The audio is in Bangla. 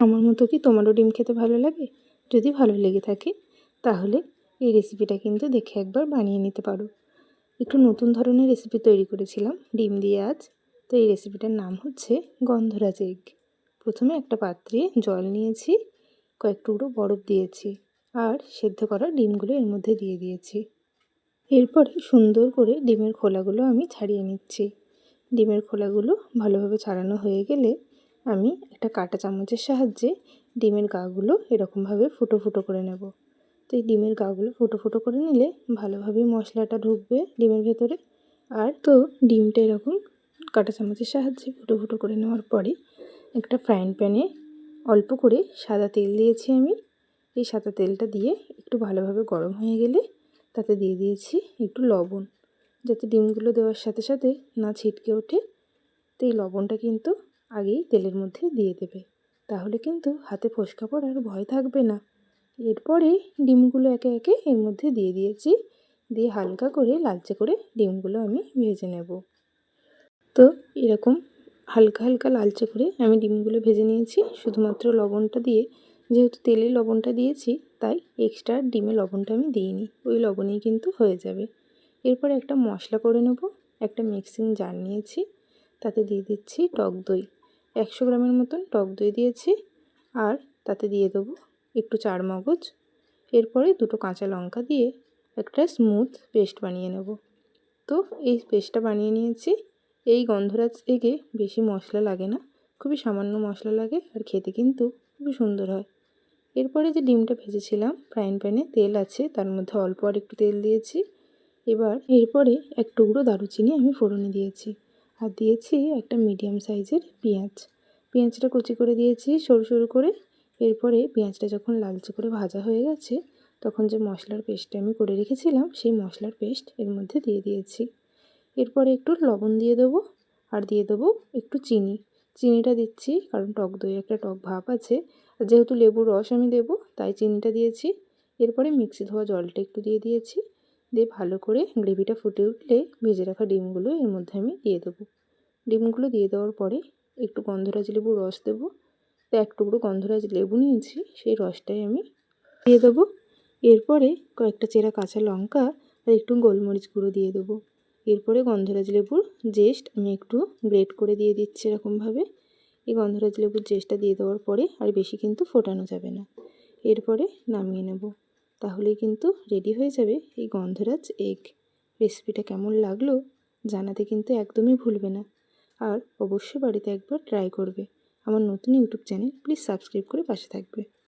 আমার মতো কি তোমারও ডিম খেতে ভালো লাগে? যদি ভালো লেগে থাকে, তাহলে এই রেসিপিটা কিন্তু দেখে একবার বানিয়ে নিতে পারো। একটু নতুন ধরনের রেসিপি তৈরি করেছিলাম, ডিম দিয়ে আজ। তো এই রেসিপিটার নাম হচ্ছে গন্ধরাজ এগ প্রথমে একটা পাত্রে জল নিয়েছি, কয়েক টুকরো বরফ দিয়েছি, আর সেদ্ধ করা ডিমগুলো এর মধ্যে দিয়ে দিয়েছি। এরপরে সুন্দর করে ডিমের খোলাগুলো আমি ছাড়িয়ে নিচ্ছি। ডিমের খোলাগুলো ভালোভাবে ছাড়ানো হয়ে গেলে আমি একটা কাটা চামচের সাহায্যে ডিমের গাগুলো এরকমভাবে ফুটো ফুটো করে নেব। তো এই ডিমের গাগুলো ফুটো ফুটো করে নিলে ভালোভাবে মশলাটা ঢুকবে ডিমের ভেতরে। আর তো ডিমটা এরকম কাটা চামচের সাহায্যে ফুটো ফুটো করে নেওয়ার পরে একটা ফ্রাইং প্যানে অল্প করে সাদা তেল দিয়েছি আমি। এই সাদা তেলটা দিয়ে একটু ভালোভাবে গরম হয়ে গেলে তাতে দিয়ে দিয়েছি একটু লবণ। যাতে ডিমগুলো দেওয়ার সাথে সাথে না ছিটকে ওঠে। তো এই লবণটা কিন্তু আগেই তেলের মধ্যে দিয়ে দেবে। তাহলে কিন্তু হাতে ফোসকা পড়ার ভয় থাকবে না। এরপরে ডিমগুলো একে একে এর মধ্যে দিয়ে দিয়েছি। দিয়ে হালকা করে লালচে করে ডিমগুলো আমি ভেজে নেব। তো এরকম হালকা হালকা লালচে করে আমি ডিমগুলো ভেজে নিয়েছি। শুধুমাত্র লবণটা দিয়ে, যেহেতু তেলে লবণটা দিয়েছি, তাই এক্সট্রা ডিমে লবণটা আমি দিইনি। ওই লবণেই কিন্তু হয়ে যাবে। এরপরে একটা মশলা করে নেব। একটা মিক্সিং জার নিয়েছি। তাতে দিয়ে দিচ্ছি টক দই। একশো গ্রামের মতন টক দই দিয়েছি আর তাতে দিয়ে দেবো একটু চার মগজ। এরপরে দুটো কাঁচা লঙ্কা দিয়ে একটা স্মুথ পেস্ট বানিয়ে নেব। তো এই পেস্টটা বানিয়ে নিয়েছি। এই গন্ধরাজ এগে বেশি মশলা লাগে না, খুবই সামান্য মশলা লাগে আর খেতে কিন্তু খুবই সুন্দর হয়। এরপরে যে ডিমটা ভেজেছিলাম ফ্রাইং প্যানে তেল আছে, তার মধ্যে অল্প আর একটু তেল দিয়েছি। এবার এরপরে এক টুকরো দারুচিনি আমি ফোড়নে দিয়েছি। আর দিয়েছি একটা মিডিয়াম সাইজের পেঁয়াজ। পেঁয়াজটা কুচি করে দিয়েছি সরু সরু করে। এরপরে পেঁয়াজটা যখন লালচে করে ভাজা হয়ে গেছে, তখন যে মশলার পেস্টটা আমি করে রেখেছিলাম, সেই মশলার পেস্ট এর মধ্যে দিয়ে দিয়েছি। এরপরে একটু লবণ দিয়ে দেবো আর দিয়ে দেবো একটু চিনি। চিনিটা দিচ্ছি কারণ টক দই একটা টক ভাব আছে। যেহেতু লেবুর রস আমি দেবো, তাই চিনিটা দিয়েছি। এরপরে মিক্সি ধোয়া জলটা একটু দিয়ে দিয়েছি। দিয়ে ভালো করে গ্রেভিটা ফুটে উঠলে ভেজে রাখা ডিমগুলো এর মধ্যে আমি দিয়ে দেবো। ডিমগুলো দিয়ে দেওয়ার পরে একটু গন্ধরাজ লেবুর রস দেবো। তো এক টুকরো গন্ধরাজ লেবু নিয়েছি, সেই রসটাই আমি দিয়ে দেবো। এরপরে কয়েকটা চেরা কাঁচা লঙ্কা আর একটু গোলমরিচ গুঁড়ো দিয়ে দেবো। এরপরে গন্ধরাজ লেবুর জেস্ট আমি একটু গ্রেট করে দিয়ে দিচ্ছি এরকমভাবে। এই গন্ধরাজ লেবুর জেস্টটা দিয়ে দেওয়ার পরে আর বেশি কিন্তু ফোটানো যাবে না। এরপরে নামিয়ে নেব। তাহলেই কিন্তু রেডি হয়ে যাবে এই গন্ধরাজ এগ রেসিপিটা কেমন লাগল জানাতে কিন্তু একদমই ভুলবে না। আর অবশ্যই বাড়িতে একবার ট্রাই করবে। আমার নতুন ইউটিউব চ্যানেল প্লিজ সাবস্ক্রাইব করে পাশে থাকবে।